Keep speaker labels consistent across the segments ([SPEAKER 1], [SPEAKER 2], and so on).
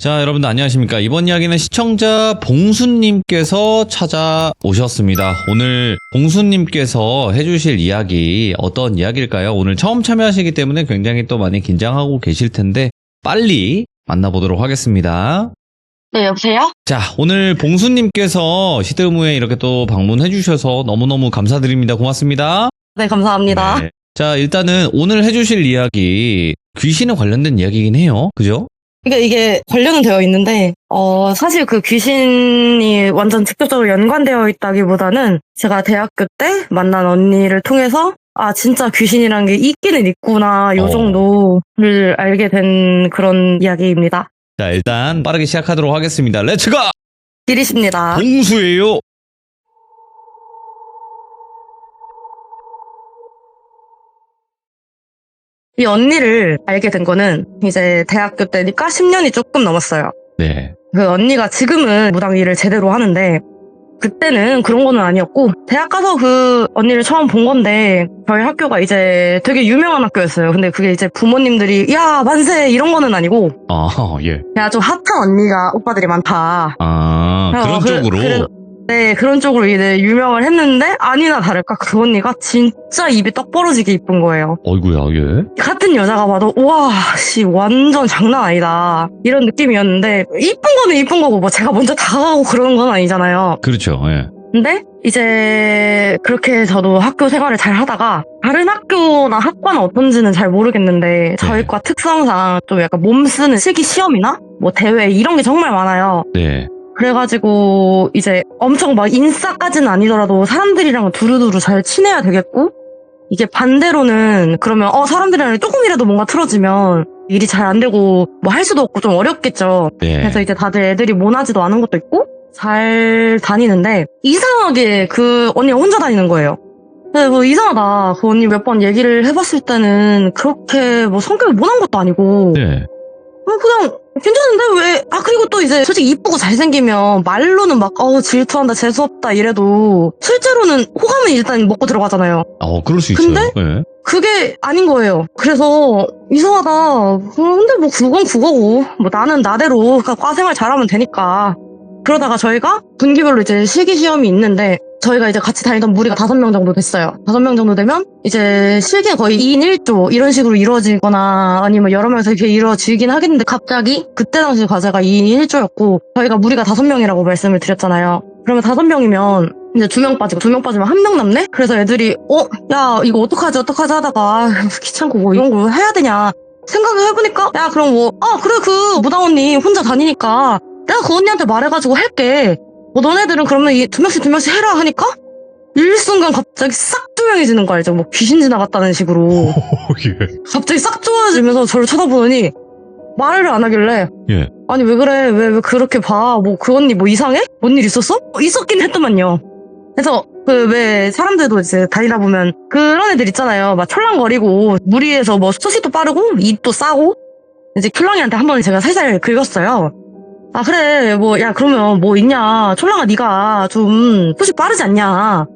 [SPEAKER 1] 자, 여러분들 안녕하십니까. 이번 이야기는 시청자 봉수님께서 찾아오셨습니다. 오늘 봉수님께서 해주실 이야기 어떤 이야기일까요? 오늘 처음 참여하시기 때문에 굉장히 또 많이 긴장하고 계실 텐데 빨리 만나보도록 하겠습니다.
[SPEAKER 2] 네, 여보세요?
[SPEAKER 1] 자, 오늘 봉수님께서 시드무에 이렇게 또 방문해 주셔서 너무너무 감사드립니다. 고맙습니다.
[SPEAKER 2] 네, 감사합니다.
[SPEAKER 1] 네. 자, 일단은 오늘 해주실 이야기 귀신에 관련된 이야기긴 해요. 그죠?
[SPEAKER 2] 이게, 이게 관련은 되어 있는데, 어, 사실 그 귀신이 완전 직접적으로 연관되어 있다기보다는 제가 대학교 때 만난 언니를 통해서 아, 진짜 귀신이란 게 있기는 있구나, 요
[SPEAKER 1] 어.
[SPEAKER 2] 정도를 알게 된 그런 이야기입니다.
[SPEAKER 1] 자, 일단 빠르게 시작하도록 하겠습니다. 렛츠가!
[SPEAKER 2] 길이십니다.
[SPEAKER 1] 봉수예요.
[SPEAKER 2] 이 언니를 알게 된 거는 이제 대학교 때니까 10년이 조금 넘었어요.
[SPEAKER 1] 네.
[SPEAKER 2] 그 언니가 지금은 무당 일을 제대로 하는데 그때는 그런 거는 아니었고 대학 가서 그 언니를 처음 본 건데 저희 학교가 이제 되게 유명한 학교였어요. 근데 그게 이제 부모님들이 야 만세 이런 거는 아니고
[SPEAKER 1] 아, 예.
[SPEAKER 2] 그냥 좀 핫한 언니가 오빠들이 많다.
[SPEAKER 1] 아, 그런
[SPEAKER 2] 어, 그래-
[SPEAKER 1] 쪽으로.
[SPEAKER 2] 그래- 네 그런 쪽으로 이제 유명을 했는데 아니나 다를까 그 언니가 진짜 입이 떡 벌어지게 이쁜 거예요.
[SPEAKER 1] 어이구야, 예.
[SPEAKER 2] 같은 여자가 봐도 와 씨 완전 장난 아니다 이런 느낌이었는데 이쁜 거는 이쁜 거고 뭐 제가 먼저 다가가고 그러는 건 아니잖아요
[SPEAKER 1] 그렇죠, 예.
[SPEAKER 2] 근데 이제 그렇게 저도 학교 생활을 잘 하다가 다른 학교나 학과는 어떤지는 잘 모르겠는데 저희
[SPEAKER 1] 네.
[SPEAKER 2] 과 특성상 좀 약간 몸 쓰는 실기 시험이나 뭐 대회 이런 게 정말 많아요
[SPEAKER 1] 네.
[SPEAKER 2] 그래가지고 이제 엄청 막 인싸까지는 아니더라도 사람들이랑 두루두루 잘 친해야 되겠고 이게 반대로는 그러면 어 사람들이랑 조금이라도 뭔가 틀어지면 일이 잘 안 되고 뭐 할 수도 없고 좀 어렵겠죠.
[SPEAKER 1] 네.
[SPEAKER 2] 그래서 이제 다들 애들이 모나지도 않은 것도 있고 잘 다니는데 이상하게 그 언니가 혼자 다니는 거예요. 근데 뭐 이상하다. 그 언니 몇 번 얘기를 해봤을 때는 그렇게 뭐 성격이 모난 것도 아니고
[SPEAKER 1] 네.
[SPEAKER 2] 어, 그냥 괜찮은데 왜? 아 그리고 또 이제 솔직히 이쁘고 잘생기면 말로는 막 어우 질투한다 재수없다 이래도 실제로는 호감은 일단 먹고 들어가잖아요.
[SPEAKER 1] 어, 그럴 수
[SPEAKER 2] 근데?
[SPEAKER 1] 있어요. 예.
[SPEAKER 2] 그게 아닌 거예요. 그래서 이상하다. 어, 근데 뭐 그건 그거고 뭐 나는 나대로 그러니까 과생활 잘하면 되니까. 그러다가 저희가 분기별로 이제 실기 시험이 있는데 저희가 이제 같이 다니던 무리가 다섯 명 정도 됐어요. 다섯 명 정도 되면 이제 실기가 거의 2인 1조 이런 식으로 이루어지거나 아니면 여러 명에서 이렇게 이루어지긴 하겠는데 갑자기 그때 당시 과제가 2인 1조였고 저희가 무리가 다섯 명이라고 말씀을 드렸잖아요. 그러면 다섯 명이면 이제 두 명 빠지고 두 명 빠지면 한 명 남네? 그래서 애들이 어? 야 이거 어떡하지 어떡하지 하다가 아, 귀찮고 뭐 이런 걸 해야 되냐 생각을 해보니까 야 그럼 뭐 아 그래 그 무당 언니 혼자 다니니까 내가 그 언니한테 말해가지고 할게 뭐 너네들은 그러면 이 두 명씩 두 명씩 해라 하니까 일순간 갑자기 싹 조용해지는 거 알죠? 뭐 귀신 지나갔다는 식으로
[SPEAKER 1] 어, 예.
[SPEAKER 2] 갑자기 싹 좋아지면서 저를 쳐다보더니 말을 안 하길래
[SPEAKER 1] 예.
[SPEAKER 2] 아니 왜 그래 왜, 왜 그렇게 봐 뭐 그 언니 뭐 이상해? 뭔 일 있었어? 어, 있었긴 했더만요 그래서 그 왜 사람들도 이제 다니다 보면 그런 애들 있잖아요 막 촐랑거리고 무리해서 뭐 소식도 빠르고 입도 싸고 이제 킬랑이한테 한 번 제가 살살 긁었어요 아 그래. 뭐 야 그러면 뭐 있냐? 촐랑아 네가 좀 소식 빠르지 않냐?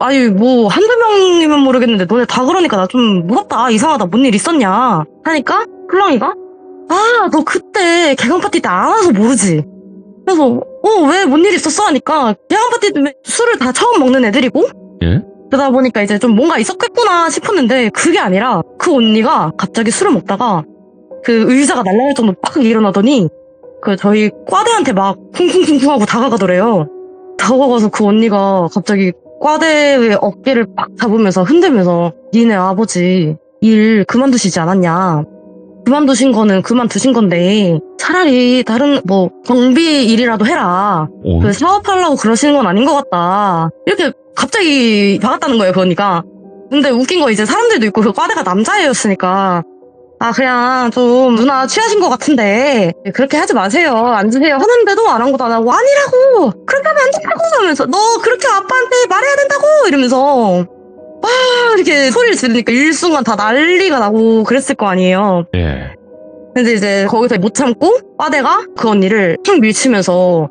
[SPEAKER 2] 아니 뭐 한두 명이면 모르겠는데 너네 다 그러니까 나 좀 무섭다. 이상하다. 뭔 일 있었냐? 하니까 킬랑이가 아 너 그때 개강 파티 때 안 와서 모르지. 그래서 어 왜 뭔 일 있었어? 하니까 개강 파티 때 술을 다 처음 먹는 애들이고
[SPEAKER 1] 예?
[SPEAKER 2] 그러다 보니까 이제 좀 뭔가 있었겠구나 싶었는데 그게 아니라 그 언니가 갑자기 술을 먹다가 그 의자가 날아갈 정도로 빡 일어나더니 그 저희 과대한테 막 쿵쿵쿵쿵 하고 다가가더래요. 다가가서 그 언니가 갑자기 과대의 어깨를 빡 잡으면서 흔들면서 니네 아버지 일 그만두시지 않았냐. 그만두신 거는 그만두신 건데 차라리 다른 뭐 경비 일이라도 해라.
[SPEAKER 1] 어,
[SPEAKER 2] 그 사업하려고 그러시는 건 아닌 것 같다. 이렇게 갑자기 박았다는 거예요, 그러니까. 근데 웃긴 거 이제 사람들도 있고 그 과대가 남자애였으니까 아 그냥 좀 누나 취하신 것 같은데. 그렇게 하지 마세요. 앉으세요. 하는데도 아랑곳 안 하고 아니라고! 그렇게 하면 안 된다고! 하면서 너 그렇게 아빠한테 말해야 된다고! 이러면서. 막 이렇게 소리를 지르니까 일순간 다 난리가 나고 그랬을 거 아니에요.
[SPEAKER 1] 예.
[SPEAKER 2] 근데 이제 거기서 못 참고 빠대가 그 언니를 탁 밀치면서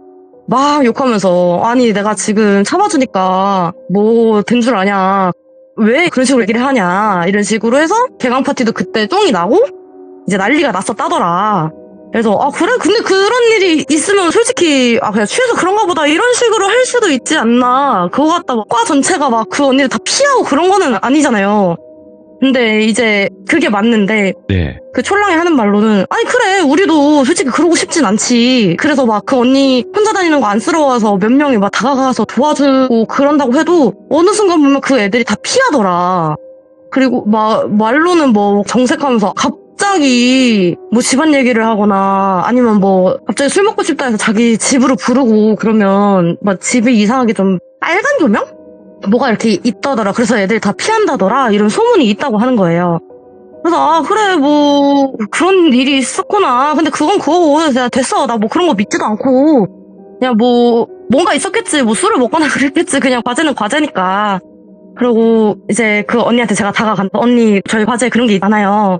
[SPEAKER 2] 막 욕하면서 아니 내가 지금 참아주니까 뭐 된 줄 아냐 왜 그런 식으로 얘기를 하냐 이런 식으로 해서 개강 파티도 그때 쫑이 나고 이제 난리가 났었다더라. 그래서 아 그래? 근데 그런 일이 있으면 솔직히 아 그냥 취해서 그런가 보다 이런 식으로 할 수도 있지 않나. 그거 갖다 막 과 전체가 막 그 언니를 다 피하고 그런 거는 아니잖아요 근데 이제 그게 맞는데
[SPEAKER 1] 네.
[SPEAKER 2] 그 촐랑이 하는 말로는 아니 그래 우리도 솔직히 그러고 싶진 않지 그래서 막 그 언니 혼자 다니는 거 안쓰러워서 몇 명이 막 다가가서 도와주고 그런다고 해도 어느 순간 보면 그 애들이 다 피하더라 그리고 막 말로는 뭐 정색하면서 갑자기 뭐 집안 얘기를 하거나 아니면 뭐 갑자기 술 먹고 싶다 해서 자기 집으로 부르고 그러면 막 집이 이상하게 좀 빨간 조명? 뭐가 이렇게 있다더라. 그래서 애들 다 피한다더라. 이런 소문이 있다고 하는 거예요. 그래서 아 그래 뭐 그런 일이 있었구나. 근데 그건 그거고 그냥 됐어. 나 뭐 그런 거 믿지도 않고. 그냥 뭐 뭔가 있었겠지. 뭐 술을 먹거나 그랬겠지. 그냥 과제는 과제니까. 그리고 이제 그 언니한테 제가 다가간다. 언니 저희 과제에 그런 게 많아요.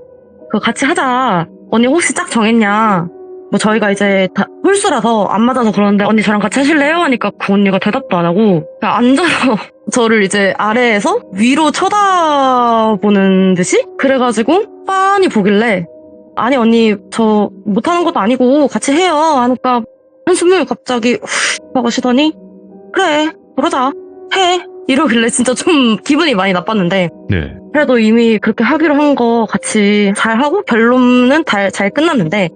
[SPEAKER 2] 그거 같이 하자. 언니 혹시 짝 정했냐 뭐 저희가 이제 다 홀수라서 안 맞아서 그러는데 언니 저랑 같이 하실래요? 하니까 그 언니가 대답도 안 하고 그냥 앉아서 저를 이제 아래에서 위로 쳐다보는 듯이 그래가지고 빤히 보길래 아니 언니 저 못하는 것도 아니고 같이 해요 하니까 한숨을 갑자기 후 하고 쉬더니 그래 그러자 해 이러길래 진짜 좀 기분이 많이 나빴는데
[SPEAKER 1] 네.
[SPEAKER 2] 그래도 이미 그렇게 하기로 한 거 같이 잘 하고 결론은 잘, 잘 끝났는데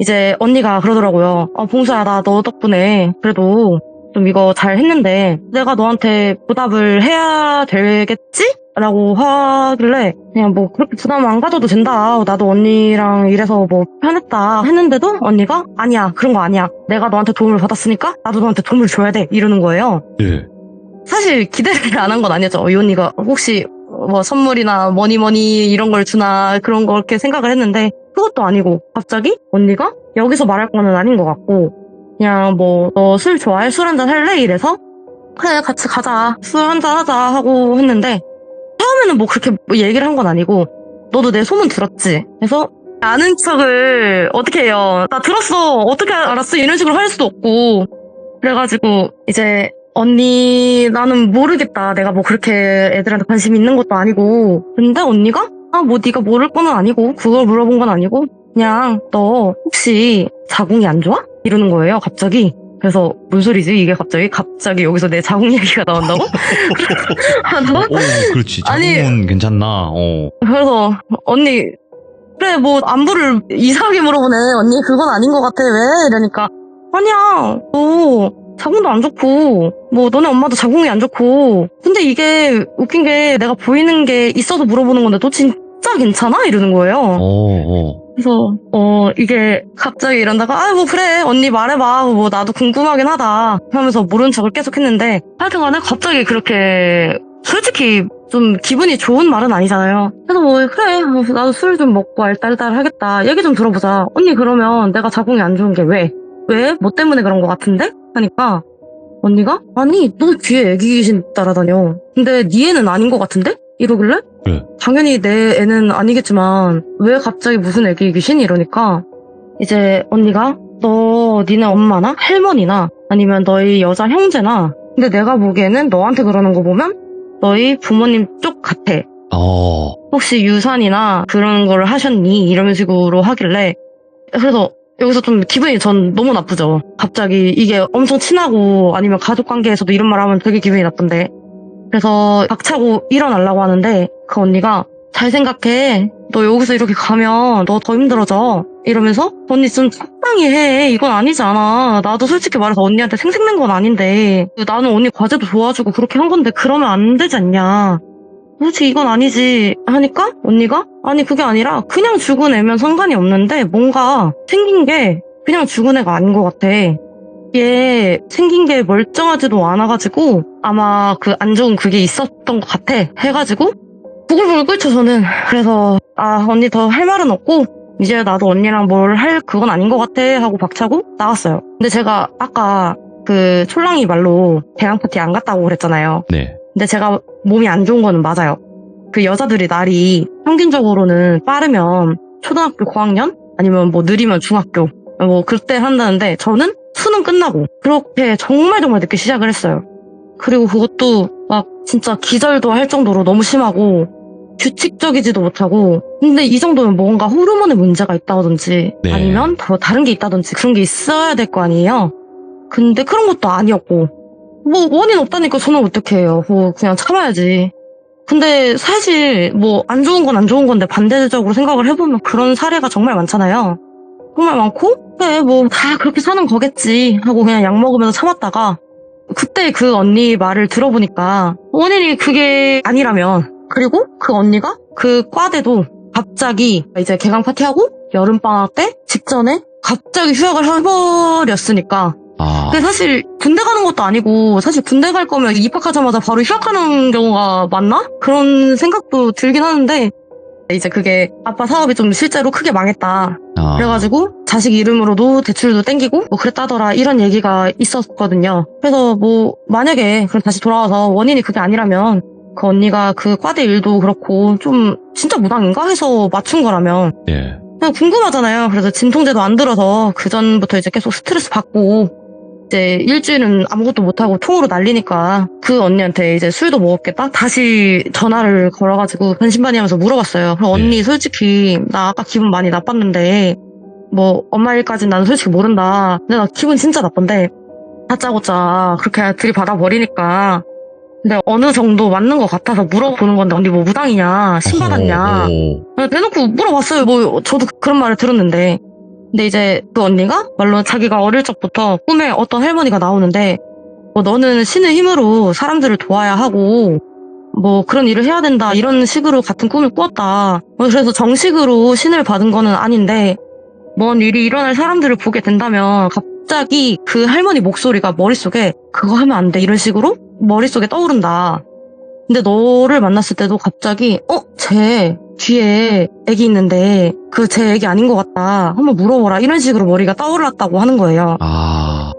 [SPEAKER 2] 이제 언니가 그러더라고요. 아, 봉수야, 나 너 덕분에 그래도 좀 이거 잘 했는데 내가 너한테 보답을 해야 되겠지? 라고 하길래 그냥 뭐 그렇게 부담 안 가져도 된다. 나도 언니랑 이래서 뭐 편했다 했는데도 언니가 아니야 그런 거 아니야. 내가 너한테 도움을 받았으니까 나도 너한테 도움을 줘야 돼 이러는 거예요.
[SPEAKER 1] 네.
[SPEAKER 2] 사실 기대를 안 한 건 아니었죠. 이 언니가 혹시 뭐 선물이나 뭐니 뭐니 이런 걸 주나 그런 걸 이렇게 생각을 했는데 그것도 아니고 갑자기 언니가 여기서 말할 거는 아닌 것 같고 그냥 뭐 너 술 좋아해? 술 한잔 할래? 이래서 그래 같이 가자 술 한잔 하자 하고 했는데 처음에는 뭐 그렇게 뭐 얘기를 한 건 아니고 너도 내 소문 들었지? 그래서 아는 척을 어떻게 해요? 나 들었어 어떻게 알았어? 이런 식으로 할 수도 없고 그래가지고 이제 언니 나는 모르겠다 내가 뭐 그렇게 애들한테 관심 있는 것도 아니고 근데 언니가 아 뭐 네가 모를 거는 아니고 그걸 물어본 건 아니고 그냥 너 혹시 자궁이 안 좋아? 이러는 거예요 갑자기 그래서 뭔 소리지 이게 갑자기 갑자기 여기서 내 자궁 얘기가 나온다고? 하다가
[SPEAKER 1] 오, 그렇지.
[SPEAKER 2] 아니-
[SPEAKER 1] 자궁은 괜찮나? 어.
[SPEAKER 2] 그래서 언니 그래 뭐 안부를 이상하게 물어보네 언니 그건 아닌 것 같아 왜 이러니까 아니야 너 자궁도 안 좋고 뭐 너네 엄마도 자궁이 안 좋고. 근데 이게 웃긴 게 내가 보이는 게 있어서 물어보는 건데 너 진짜 괜찮아? 이러는 거예요.
[SPEAKER 1] 어, 어.
[SPEAKER 2] 그래서 어 이게 갑자기 이런다가 아 뭐 그래. 언니 말해봐. 뭐 나도 궁금하긴 하다. 하면서 모른 척을 계속 했는데 하여튼간에 갑자기 그렇게 솔직히 좀 기분이 좋은 말은 아니잖아요. 그래서 뭐 그래. 뭐 나도 술 좀 먹고 알딸딸 하겠다. 얘기 좀 들어보자 언니 그러면 내가 자궁이 안 좋은 게 왜? 왜? 뭐 때문에 그런 것 같은데? 하니까 언니가 아니 너 뒤에 애기 귀신 따라다녀 근데 네 애는 아닌 것 같은데? 이러길래
[SPEAKER 1] 네.
[SPEAKER 2] 당연히 내 애는 아니겠지만 왜 갑자기 무슨 애기 귀신이 이러니까 이제 언니가 너 니네 엄마나 할머니나 아니면 너희 여자 형제나 근데 내가 보기에는 너한테 그러는 거 보면 너희 부모님 쪽 같아
[SPEAKER 1] 어.
[SPEAKER 2] 혹시 유산이나 그런 걸 하셨니? 이런 식으로 하길래 그래서 여기서 좀 기분이 전 너무 나쁘죠. 갑자기 이게 엄청 친하고 아니면 가족 관계에서도 이런 말 하면 되게 기분이 나쁜데 그래서 박차고 일어나려고 하는데 그 언니가 잘 생각해. 너 여기서 이렇게 가면 너 더 힘들어져. 이러면서 언니 좀 적당히 해. 이건 아니지 않아. 나도 솔직히 말해서 언니한테 생색낸 건 아닌데 나는 언니 과제도 도와주고 그렇게 한 건데 그러면 안 되지 않냐. 솔직히 이건 아니지 하니까 언니가 아니 그게 아니라 그냥 죽은 애면 상관이 없는데 뭔가 생긴 게 그냥 죽은 애가 아닌 것 같아. 얘 생긴 게 멀쩡하지도 않아가지고 아마 그 안 좋은 그게 있었던 것 같아 해가지고 부글부글 끓죠 저는 그래서 아 언니 더 할 말은 없고 이제 나도 언니랑 뭘 할 그건 아닌 것 같아 하고 박차고 나갔어요. 근데 제가 아까 그 촐랑이 말로 대학 파티 안 갔다고 그랬잖아요.
[SPEAKER 1] 네.
[SPEAKER 2] 근데 제가 몸이 안 좋은 거는 맞아요. 그 여자들이 날이 평균적으로는 빠르면 초등학교 고학년 아니면 뭐 느리면 중학교 뭐 그때 한다는데 저는 수능 끝나고 그렇게 정말 정말 늦게 시작을 했어요. 그리고 그것도 막 진짜 기절도 할 정도로 너무 심하고 규칙적이지도 못하고 근데 이 정도면 뭔가 호르몬에 문제가 있다든지
[SPEAKER 1] 네.
[SPEAKER 2] 아니면 더 다른 게 있다든지 그런 게 있어야 될 거 아니에요. 근데 그런 것도 아니었고 뭐 원인 없다니까 저는 어떻게 해요. 뭐 그냥 참아야지. 근데 사실 뭐 안 좋은 건 안 좋은 건데 반대적으로 생각을 해보면 그런 사례가 정말 많잖아요. 정말 많고 그래 뭐 다 그렇게 사는 거겠지 하고 그냥 약 먹으면서 참았다가 그때 그 언니 말을 들어보니까 원인이 그게 아니라면 그리고 그 언니가 그 과대도 갑자기 이제 개강 파티하고 여름방학 때 직전에 갑자기 휴학을 해버렸으니까
[SPEAKER 1] 아,
[SPEAKER 2] 근데 사실 군대 가는 것도 아니고 사실 군대 갈 거면 입학하자마자 바로 휴학하는 경우가 많나? 그런 생각도 들긴 하는데 이제 그게 아빠 사업이 좀 실제로 크게 망했다.
[SPEAKER 1] 아,
[SPEAKER 2] 그래가지고 자식 이름으로도 대출도 땡기고 뭐 그랬다더라 이런 얘기가 있었거든요. 그래서 뭐 만약에 그럼 다시 돌아와서 원인이 그게 아니라면 그 언니가 그 과대 일도 그렇고 좀 진짜 무당인가 해서 맞춘 거라면
[SPEAKER 1] 예.
[SPEAKER 2] 그냥 궁금하잖아요. 그래서 진통제도 안 들어서 그 전부터 이제 계속 스트레스 받고 이제 일주일은 아무것도 못하고 통으로 날리니까 그 언니한테 이제 술도 먹었겠다? 다시 전화를 걸어가지고 반신반의하면서 물어봤어요. 그럼 언니
[SPEAKER 1] 네.
[SPEAKER 2] 솔직히 나 아까 기분 많이 나빴는데 뭐 엄마 일까지는 나는 솔직히 모른다. 근데 나 기분 진짜 나쁜데 다짜고짜 그렇게 들이받아 버리니까 근데 어느 정도 맞는 것 같아서 물어보는 건데 언니 뭐 무당이냐 신받았냐
[SPEAKER 1] 오,
[SPEAKER 2] 네, 대놓고 물어봤어요. 뭐 저도 그런 말을 들었는데. 근데 이제 그 언니가 말로 자기가 어릴 적부터 꿈에 어떤 할머니가 나오는데 뭐 너는 신의 힘으로 사람들을 도와야 하고 뭐 그런 일을 해야 된다 이런 식으로 같은 꿈을 꾸었다. 뭐 그래서 정식으로 신을 받은 거는 아닌데 뭔 일이 일어날 사람들을 보게 된다면 갑자기 그 할머니 목소리가 머릿속에 그거 하면 안 돼 이런 식으로 머릿속에 떠오른다. 근데 너를 만났을 때도 갑자기 어? 쟤 뒤에 애기 있는데 그 제 애기 아닌 것 같다. 한번 물어보라. 이런 식으로 머리가 떠올랐다고 하는 거예요.
[SPEAKER 1] 아,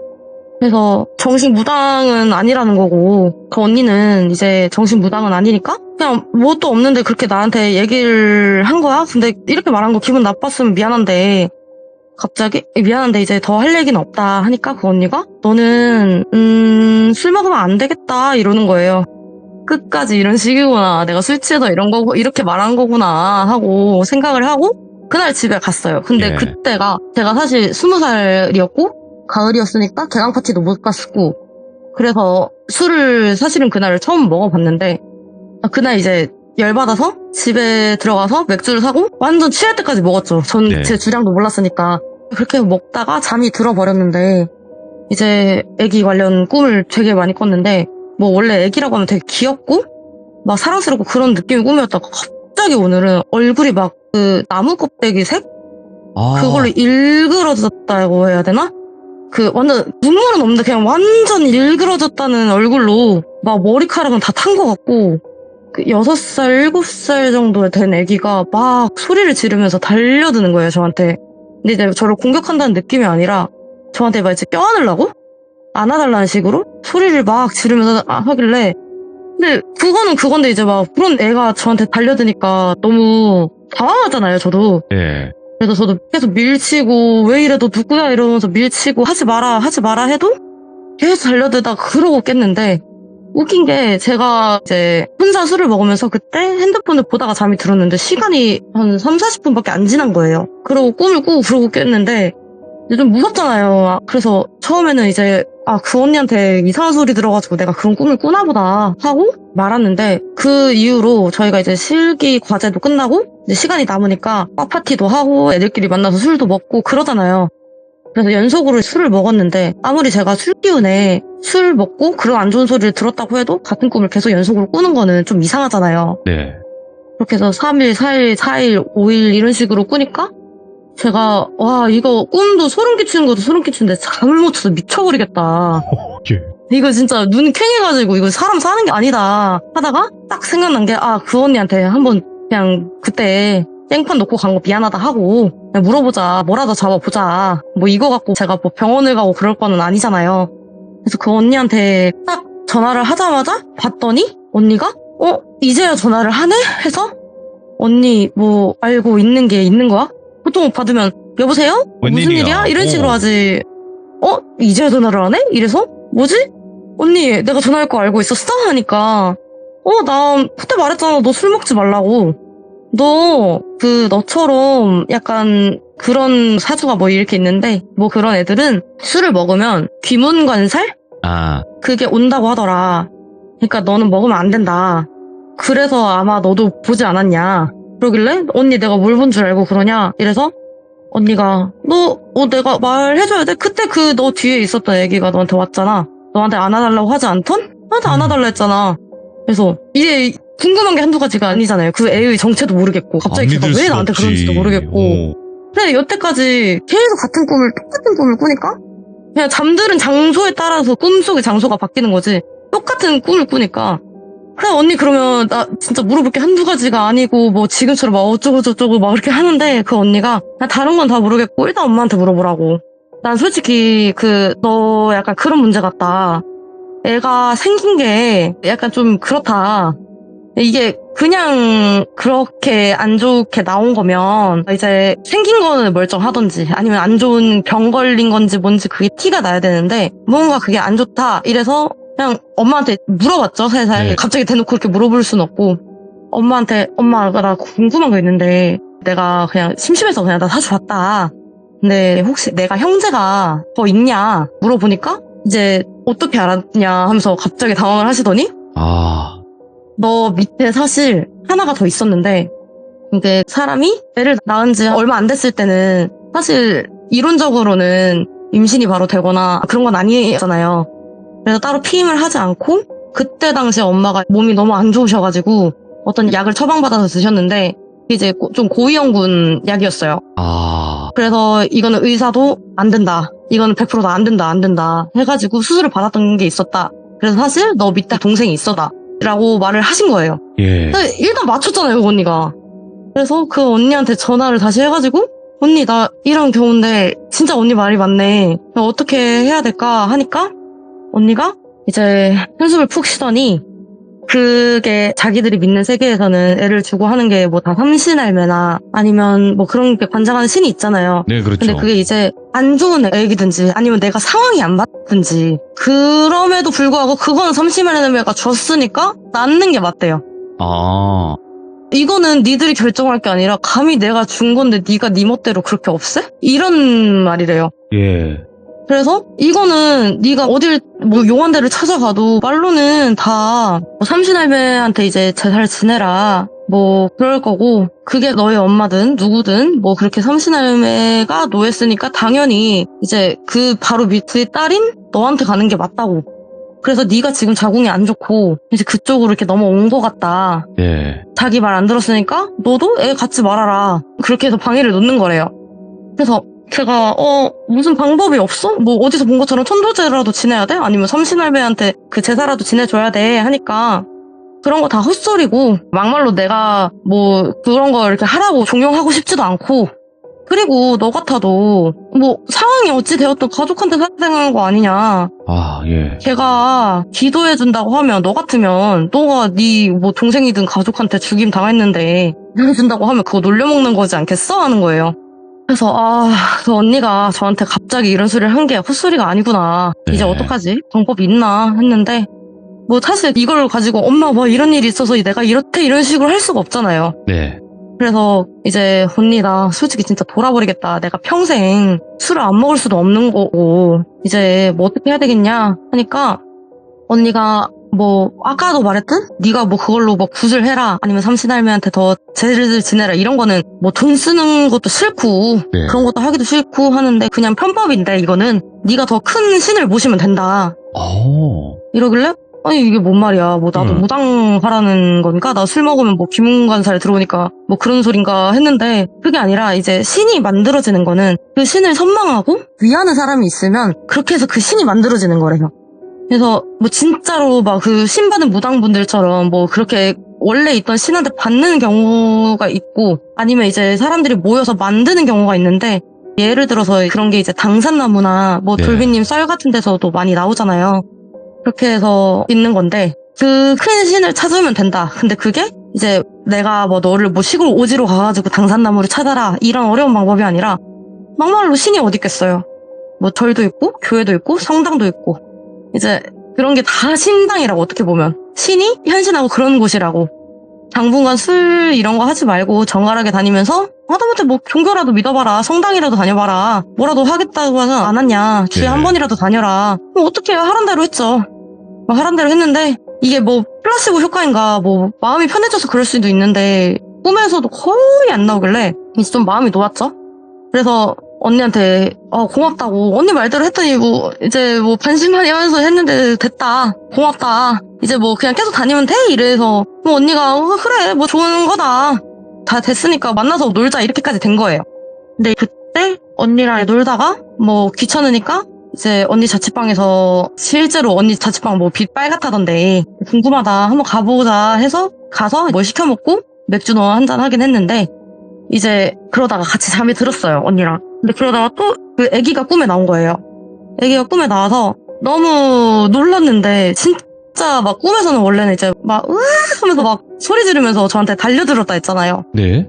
[SPEAKER 2] 그래서 정신 무당은 아니라는 거고 그 언니는 이제 정신 무당은 아니니까 그냥 뭣도 없는데 그렇게 나한테 얘기를 한 거야. 근데 이렇게 말한 거 기분 나빴으면 미안한데 갑자기 미안한데 이제 더 할 얘기는 없다 하니까 그 언니가 너는 음, 술 먹으면 안 되겠다 이러는 거예요. 끝까지 이런 식이구나. 내가 술 취해서 이런 거고 이렇게 말한 거구나 하고 생각을 하고 그날 집에 갔어요. 근데
[SPEAKER 1] 예.
[SPEAKER 2] 그때가 제가 사실 스무 살이었고 가을이었으니까 개강 파티도 못 갔고 그래서 술을 사실은 그날 처음 먹어봤는데 아, 그날 이제 열받아서 집에 들어가서 맥주를 사고 완전 취할 때까지 먹었죠. 전
[SPEAKER 1] 네.
[SPEAKER 2] 제 주량도 몰랐으니까 그렇게 먹다가 잠이 들어버렸는데 이제 애기 관련 꿈을 되게 많이 꿨는데 뭐 원래 애기라고 하면 되게 귀엽고 막 사랑스럽고 그런 느낌의 꿈이었다가 갑자기 오늘은 얼굴이 막 그 나무 껍데기 색
[SPEAKER 1] 아,
[SPEAKER 2] 그걸로 일그러졌다고 해야 되나? 그 완전 눈물은 없는데 그냥 완전 일그러졌다는 얼굴로 막 머리카락은 다 탄 것 같고 그 6살, 7살 정도 된 애기가 막 소리를 지르면서 달려드는 거예요, 저한테. 근데 이제 저를 공격한다는 느낌이 아니라 저한테 막 이제 껴안으려고? 안아달라는 식으로 소리를 막 지르면서 아- 하길래 근데 그거는 그건데 이제 막 그런 애가 저한테 달려드니까 너무 당황하잖아요, 저도.
[SPEAKER 1] 예.
[SPEAKER 2] 그래서 저도 계속 밀치고 왜 이래 너 누구야 이러면서 밀치고 하지 마라 하지 마라 해도 계속 달려들다 그러고 깼는데 웃긴 게 제가 이제 혼자 술을 먹으면서 그때 핸드폰을 보다가 잠이 들었는데 시간이 한 3, 40분밖에 안 지난 거예요. 그러고 꿈을 꾸고 그러고 깼는데 좀 무섭잖아요. 그래서 처음에는 이제 아 그 언니한테 이상한 소리 들어가지고 내가 그런 꿈을 꾸나 보다 하고 말았는데 그 이후로 저희가 이제 실기 과제도 끝나고 이제 시간이 남으니까 과 파티도 하고 애들끼리 만나서 술도 먹고 그러잖아요. 그래서 연속으로 술을 먹었는데 아무리 제가 술 기운에 술 먹고 그런 안 좋은 소리를 들었다고 해도 같은 꿈을 계속 연속으로 꾸는 거는 좀 이상하잖아요.
[SPEAKER 1] 네.
[SPEAKER 2] 그렇게 해서 3일, 4일, 4일, 5일 이런 식으로 꾸니까 제가 와 이거 꿈도 소름 끼치는 것도 소름 끼치는데 잠을 못 자서 미쳐버리겠다.
[SPEAKER 1] 예.
[SPEAKER 2] 이거 진짜 눈 퀭해가지고 이거 사람 사는 게 아니다 하다가 딱 생각난 게 아 그 언니한테 한번 그냥 그때 땡판 놓고 간 거 미안하다 하고 그냥 물어보자 뭐라도 잡아보자 뭐 이거 갖고 제가 뭐 병원을 가고 그럴 거는 아니잖아요 그래서 그 언니한테 딱 전화를 하자마자 봤더니 언니가 어 이제야 전화를 하네 해서 언니 뭐 알고 있는 게 있는 거야 보통 받으면 여보세요 무슨
[SPEAKER 1] 웬일이야?
[SPEAKER 2] 일이야 이런 식으로
[SPEAKER 1] 어.
[SPEAKER 2] 하지 어 이제야 전화를 하네 이래서 뭐지 언니 내가 전화할 거 알고 있었어 하니까 어, 나 그때 말했잖아. 너 술 먹지 말라고. 너, 그, 너처럼 약간 그런 사주가 뭐 이렇게 있는데, 뭐 그런 애들은 술을 먹으면 귀문관살?
[SPEAKER 1] 아,
[SPEAKER 2] 그게 온다고 하더라. 그러니까 너는 먹으면 안 된다. 그래서 아마 너도 보지 않았냐. 그러길래 언니 내가 뭘 본 줄 알고 그러냐. 이래서 언니가 너 어, 내가 말해줘야 돼. 그때 그 너 뒤에 있었던 애기가 너한테 왔잖아. 너한테 안아달라고 하지 않던? 나한테 안아달라 했잖아. 그래서 이게 궁금한 게 한두 가지가 아니잖아요. 그 애의 정체도 모르겠고 갑자기
[SPEAKER 1] 안
[SPEAKER 2] 걔가
[SPEAKER 1] 믿을
[SPEAKER 2] 왜
[SPEAKER 1] 수가
[SPEAKER 2] 나한테
[SPEAKER 1] 없지.
[SPEAKER 2] 그런지도 모르겠고
[SPEAKER 1] 오.
[SPEAKER 2] 근데 여태까지 계속 같은 꿈을 똑같은 꿈을 꾸니까 그냥 잠드는 장소에 따라서 꿈속의 장소가 바뀌는 거지 똑같은 꿈을 꾸니까 그래 언니 그러면 나 진짜 물어볼 게 한두 가지가 아니고 뭐 지금처럼 막 어쩌고 저쩌고 막 그렇게 하는데 그 언니가 나 다른 건 다 모르겠고 일단 엄마한테 물어보라고. 난 솔직히 그 너 약간 그런 문제 같다. 애가 생긴 게 약간 좀 그렇다. 이게 그냥 그렇게 안 좋게 나온 거면 이제 생긴 거는 멀쩡하던지 아니면 안 좋은 병 걸린 건지 뭔지 그게 티가 나야 되는데 뭔가 그게 안 좋다 이래서 그냥 엄마한테 물어봤죠 살살
[SPEAKER 1] 네.
[SPEAKER 2] 갑자기 대놓고 그렇게 물어볼 순 없고 엄마한테 엄마가 나 궁금한 거 있는데 내가 그냥 심심해서 그냥 나 사주 봤다 근데 혹시 내가 형제가 더 있냐 물어보니까 이제 어떻게 알았냐 하면서 갑자기 당황을 하시더니
[SPEAKER 1] 아,
[SPEAKER 2] 너 밑에 사실 하나가 더 있었는데 이게 사람이 애를 낳은 지 얼마 안 됐을 때는 사실 이론적으로는 임신이 바로 되거나 그런 건 아니잖아요. 그래서 따로 피임을 하지 않고 그때 당시에 엄마가 몸이 너무 안 좋으셔가지고 어떤 약을 처방받아서 드셨는데 이제 고- 좀 고위험군 약이었어요.
[SPEAKER 1] 아,
[SPEAKER 2] 그래서 이거는 의사도 안 된다. 이거는 100%다 안 된다 안 된다 해가지고 수술을 받았던 게 있었다. 그래서 사실 너 밑에 동생이 있어다. 라고 말을 하신 거예요.
[SPEAKER 1] 예.
[SPEAKER 2] 일단 맞췄잖아요, 그 언니가. 그래서 그 언니한테 전화를 다시 해가지고, 언니, 나 이런 경우인데, 진짜 언니 말이 맞네. 나 어떻게 해야 될까? 하니까, 언니가 이제 한숨을 푹 쉬더니, 그게 자기들이 믿는 세계에서는 애를 주고 하는 게 뭐 다 삼신할매나 아니면 뭐 그런 게 관장하는 신이 있잖아요.
[SPEAKER 1] 네, 그렇죠.
[SPEAKER 2] 근데 그게 이제 안 좋은 애기든지 아니면 내가 상황이 안 맞든지 그럼에도 불구하고 그거는 삼신할매가 줬으니까 낳는 게 맞대요.
[SPEAKER 1] 아,
[SPEAKER 2] 이거는 니들이 결정할 게 아니라 감히 내가 준 건데 네가 네 멋대로 그렇게 없애? 이런 말이래요.
[SPEAKER 1] 예.
[SPEAKER 2] 그래서 이거는 네가 어딜 뭐 용한 데를 찾아가도 말로는 다뭐 삼신할매한테 이제 제살 지내라 뭐 그럴 거고 그게 너의 엄마든 누구든 뭐 그렇게 삼신할매가 노했으니까 당연히 이제 그 바로 밑의 딸인 너한테 가는 게 맞다고 그래서 네가 지금 자궁이 안 좋고 이제 그쪽으로 이렇게 넘어온 것 같다
[SPEAKER 1] 예.
[SPEAKER 2] 자기 말 안 들었으니까 너도 애 갖지 말아라. 그렇게 해서 방해를 놓는 거래요. 그래서 제가 어 무슨 방법이 없어? 뭐 어디서 본 것처럼 천도제라도 지내야 돼? 아니면 삼신할배한테 그 제사라도 지내줘야 돼? 하니까 그런 거 다 헛소리고 막말로 내가 뭐 그런 거 이렇게 하라고 종용하고 싶지도 않고 그리고 너 같아도 뭐 상황이 어찌 되었든 가족한테 살생한 거 아니냐
[SPEAKER 1] 아, 예.
[SPEAKER 2] 걔가 기도해 준다고 하면 너 같으면 너가 네 뭐 동생이든 가족한테 죽임 당했는데 해준다고 하면 그거 놀려먹는 거지 않겠어? 하는 거예요. 그래서 아 그 언니가 저한테 갑자기 이런 소리를 한 게 헛소리가 아니구나. 이제
[SPEAKER 1] 네.
[SPEAKER 2] 어떡하지? 방법이 있나 했는데 뭐 사실 이걸 가지고 엄마 뭐 이런 일이 있어서 내가 이렇대 이런 식으로 할 수가 없잖아요.
[SPEAKER 1] 네.
[SPEAKER 2] 그래서 이제 언니 나 솔직히 진짜 돌아버리겠다. 내가 평생 술을 안 먹을 수도 없는 거고 이제 뭐 어떻게 해야 되겠냐 하니까 언니가 뭐 아까도 말했듯? 네가 뭐 그걸로 뭐 굿을 해라. 아니면 삼신할매한테 더 제를 지내라. 이런 거는 뭐 돈 쓰는 것도 싫고
[SPEAKER 1] 네.
[SPEAKER 2] 그런 것도 하기도 싫고 하는데 그냥 편법인데 이거는 네가 더 큰 신을 모시면 된다.
[SPEAKER 1] 오.
[SPEAKER 2] 이러길래? 아니 이게 뭔 말이야. 뭐 나도
[SPEAKER 1] 음.
[SPEAKER 2] 무당하라는 건가? 나 술 먹으면 뭐 귀문관살 들어오니까 뭐 그런 소린가 했는데 그게 아니라 이제 신이 만들어지는 거는 그 신을 선망하고 위하는 사람이 있으면 그렇게 해서 그 신이 만들어지는 거래요 그래서 뭐 진짜로 막 그 신받은 무당분들처럼 뭐 그렇게 원래 있던 신한테 받는 경우가 있고 아니면 이제 사람들이 모여서 만드는 경우가 있는데 예를 들어서 그런 게 이제 당산나무나 뭐
[SPEAKER 1] 네.
[SPEAKER 2] 돌비님 썰 같은 데서도 많이 나오잖아요. 그렇게 해서 있는 건데 그 큰 신을 찾으면 된다. 근데 그게 이제 내가 뭐 너를 뭐 시골 오지로 가가지고 당산나무를 찾아라 이런 어려운 방법이 아니라 막말로 신이 어디 있겠어요. 뭐 절도 있고 교회도 있고 성당도 있고 이제 그런 게 다 신당이라고 어떻게 보면. 신이 현신하고 그런 곳이라고. 당분간 술 이런 거 하지 말고 정갈하게 다니면서 하다못해 뭐 종교라도 믿어봐라 성당이라도 다녀봐라 뭐라도 하겠다고 하지 않았냐. 주에
[SPEAKER 1] 네.
[SPEAKER 2] 한 번이라도 다녀라. 뭐 어떻게 하란 대로 했죠. 뭐 하란 대로 했는데 이게 뭐 플라시보 효과인가 뭐 마음이 편해져서 그럴 수도 있는데 꿈에서도 거의 안 나오길래 이제 좀 마음이 놓았죠. 그래서 언니한테 어 고맙다고. 언니 말대로 했더니 뭐 이제 뭐 반신반의 하면서 했는데 됐다. 고맙다. 이제 뭐 그냥 계속 다니면 돼? 이래서. 뭐 언니가 어, 그래. 뭐 좋은 거다. 다 됐으니까 만나서 놀자. 이렇게까지 된 거예요. 근데 그때 언니랑 놀다가 뭐 귀찮으니까 이제 언니 자취방에서 실제로 언니 자취방 뭐 빛 빨갛다던데 궁금하다. 한번 가보자 해서 가서 뭘 시켜 먹고 맥주 넣어 한잔 하긴 했는데 이제 그러다가 같이 잠이 들었어요 언니랑 근데 그러다가 또 그 아기가 꿈에 나온 거예요 아기가 꿈에 나와서 너무 놀랐는데 진짜 막 꿈에서는 원래는 이제 막 으악 하면서 막 소리 지르면서 저한테 달려들었다 했잖아요
[SPEAKER 1] 네.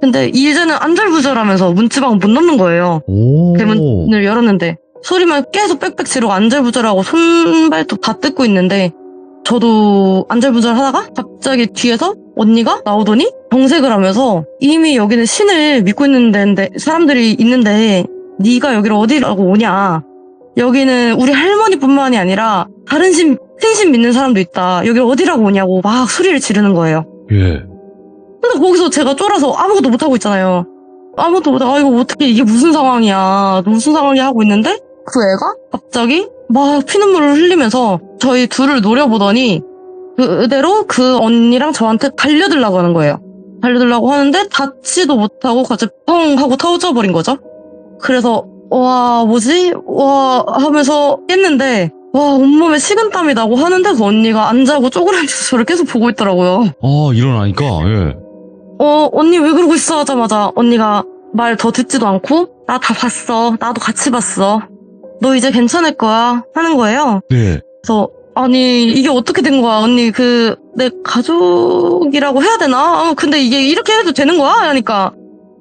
[SPEAKER 2] 근데 이제는 안절부절하면서 문지방 못 넣는 거예요
[SPEAKER 1] 오.
[SPEAKER 2] 대문을 열었는데 소리만 계속 빽빽 지르고 안절부절하고 손발도 다 뜯고 있는데 저도 안절부절 하다가 갑자기 뒤에서 언니가 나오더니 정색을 하면서 이미 여기는 신을 믿고 있는 데인데 사람들이 있는데 네가 여기를 어디라고 오냐 여기는 우리 할머니뿐만이 아니라 다른 신, 큰신 믿는 사람도 있다 여기 어디라고 오냐고 막 소리를 지르는 거예요
[SPEAKER 1] 예.
[SPEAKER 2] 근데 거기서 제가 쫄아서 아무것도 못하고 있잖아요. 아무것도 못하고, 아, 이거 어떻게, 이게 무슨 상황이야. 무슨 상황이야 하고 있는데, 그 애가 갑자기 막 피눈물을 흘리면서 저희 둘을 노려보더니, 그대로 그 언니랑 저한테 달려들라고 하는 거예요. 달려들라고 하는데, 닿지도 못하고 갑자기 펑 하고 터져버린 거죠. 그래서, 와, 뭐지? 와, 하면서 깼는데, 와, 온몸에 식은땀이 나고 하는데 그 언니가 안 자고 쪼그라앉아서 저를 계속 보고 있더라고요.
[SPEAKER 1] 아, 일어나니까, 예.
[SPEAKER 2] 어, 언니 왜 그러고 있어? 하자마자 언니가 말 더 듣지도 않고, 나 다 봤어. 나도 같이 봤어. 너 이제 괜찮을 거야. 하는 거예요.
[SPEAKER 1] 네.
[SPEAKER 2] 그래서, 아니, 이게 어떻게 된 거야? 언니, 그, 내 가족이라고 해야 되나? 어, 근데 이게 이렇게 해도 되는 거야? 하니까,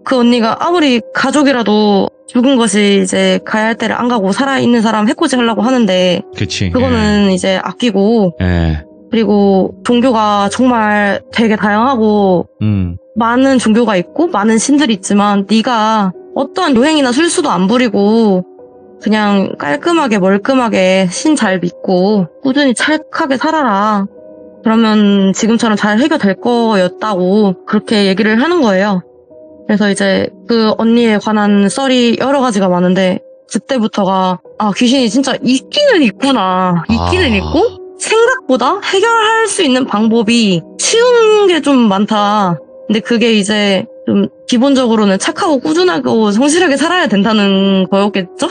[SPEAKER 2] 그 언니가 아무리 가족이라도 죽은 것이 이제 가야 할 때를 안 가고 살아있는 사람 해코지 하려고 하는데,
[SPEAKER 1] 그치.
[SPEAKER 2] 그거는 이제 아끼고,
[SPEAKER 1] 예. 예.
[SPEAKER 2] 그리고 종교가 정말 되게 다양하고,
[SPEAKER 1] 음.
[SPEAKER 2] 많은 종교가 있고 많은 신들이 있지만 네가 어떠한 요행이나 술수도 안 부리고 그냥 깔끔하게 멀끔하게 신 잘 믿고 꾸준히 찰칵하게 살아라. 그러면 지금처럼 잘 해결될 거였다고 그렇게 얘기를 하는 거예요. 그래서 이제 그 언니에 관한 썰이 여러 가지가 많은데 그때부터가 아 귀신이 진짜 있기는 있구나. 있기는
[SPEAKER 1] 아.
[SPEAKER 2] 있고 생각보다 해결할 수 있는 방법이 쉬운 게 좀 많다. 근데 그게 이제 좀 기본적으로는 착하고 꾸준하고 성실하게 살아야 된다는 거였겠죠?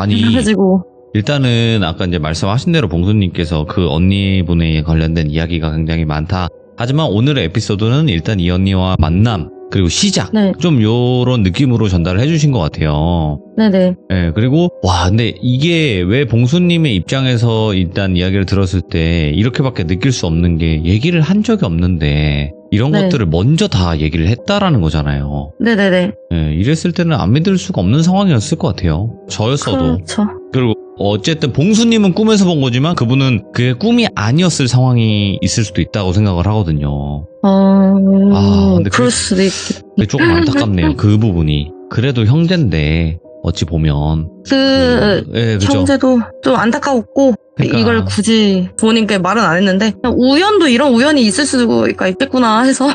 [SPEAKER 1] 아니,
[SPEAKER 2] 그래가지고
[SPEAKER 1] 일단은 아까 이제 말씀하신 대로 봉수님께서 그 언니분에 관련된 이야기가 굉장히 많다. 하지만 오늘의 에피소드는 일단 이 언니와 만남, 그리고 시작.
[SPEAKER 2] 네,
[SPEAKER 1] 좀 요런 느낌으로 전달을 해주신 것 같아요.
[SPEAKER 2] 네네,
[SPEAKER 1] 예, 그리고, 와, 근데 이게 왜 봉수님의 입장에서 일단 이야기를 들었을 때 이렇게밖에 느낄 수 없는 게 얘기를 한 적이 없는데 이런
[SPEAKER 2] 네.
[SPEAKER 1] 것들을 먼저 다 얘기를 했다라는 거잖아요.
[SPEAKER 2] 네네네.
[SPEAKER 1] 예, 이랬을 때는 안 믿을 수가 없는 상황이었을 것 같아요. 저였어도.
[SPEAKER 2] 그렇죠.
[SPEAKER 1] 그리고 어쨌든 봉수님은 꿈에서 본 거지만 그분은 그게 꿈이 아니었을 상황이 있을 수도 있다고 생각을 하거든요.
[SPEAKER 2] 어,
[SPEAKER 1] 아, 근데
[SPEAKER 2] 그럴
[SPEAKER 1] 그-
[SPEAKER 2] 수도 있겠.
[SPEAKER 1] 조금 안타깝네요. 그 부분이. 그래도 형제인데 어찌 보면
[SPEAKER 2] 그
[SPEAKER 1] 예, 그죠.
[SPEAKER 2] 형제도 좀 안타깝고
[SPEAKER 1] 그러니까.
[SPEAKER 2] 이걸 굳이 부모님께 말은 안 했는데 우연도 이런 우연이 있을 수가 있겠구나 해서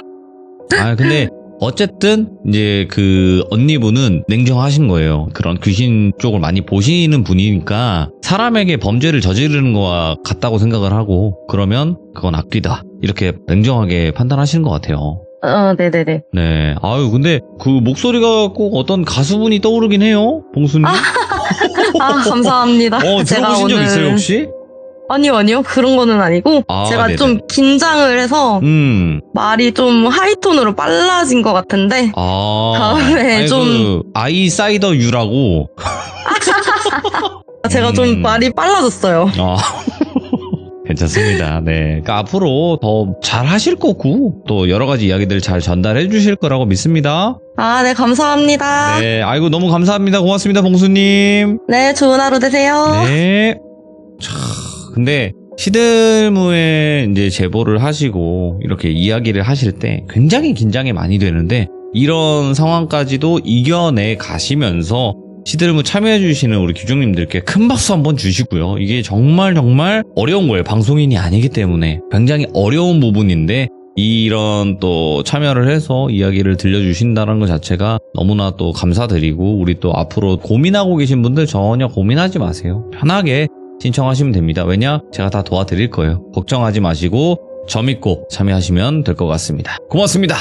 [SPEAKER 1] 아 근데 어쨌든 이제 그 언니분은 냉정하신 거예요. 그런 귀신 쪽을 많이 보시는 분이니까 사람에게 범죄를 저지르는 거와 같다고 생각을 하고 그러면 그건 악귀다 이렇게 냉정하게 판단하시는 것 같아요.
[SPEAKER 2] 어, 네네네.
[SPEAKER 1] 네. 아유 근데 그 목소리가 꼭 어떤 가수분이 떠오르긴 해요. 봉수님.
[SPEAKER 2] 아 감사합니다.
[SPEAKER 1] 어 들어보신 적 있어요 혹시?
[SPEAKER 2] 아니요 아니요 그런 거는 아니고
[SPEAKER 1] 아,
[SPEAKER 2] 제가
[SPEAKER 1] 네네.
[SPEAKER 2] 좀 긴장을 해서
[SPEAKER 1] 음.
[SPEAKER 2] 말이 좀 하이톤으로 빨라진 것 같은데
[SPEAKER 1] 아.
[SPEAKER 2] 다음에
[SPEAKER 1] 아니,
[SPEAKER 2] 좀-
[SPEAKER 1] 그 아이 사이더 유라고.
[SPEAKER 2] 제가
[SPEAKER 1] 음.
[SPEAKER 2] 좀 말이 빨라졌어요.
[SPEAKER 1] 아. 괜찮습니다. 네. 그러니까 앞으로 더 잘 하실 거고, 또 여러 가지 이야기들 잘 전달해 주실 거라고 믿습니다.
[SPEAKER 2] 아, 네, 감사합니다. 네,
[SPEAKER 1] 네. 아이고, 너무 감사합니다. 고맙습니다, 봉수님.
[SPEAKER 2] 좋은 하루 되세요.
[SPEAKER 1] 네. 차, 근데 시들무에 이제 제보를 하시고 이렇게 이야기를 하실 때 굉장히 긴장이 많이 되는데 이런 상황까지도 이겨내 가시면서 시들무 참여해주시는 우리 규정님들께 큰 박수 한번 주시고요. 이게 정말 정말 어려운 거예요. 방송인이 아니기 때문에 굉장히 어려운 부분인데 이런 또 참여를 해서 이야기를 들려주신다는 것 자체가 너무나 또 감사드리고 우리 또 앞으로 고민하고 계신 분들 전혀 고민하지 마세요. 편하게 신청하시면 됩니다. 왜냐? 제가 다 도와드릴 거예요. 걱정하지 마시고 점 있고 참여하시면 될 것 같습니다. 고맙습니다.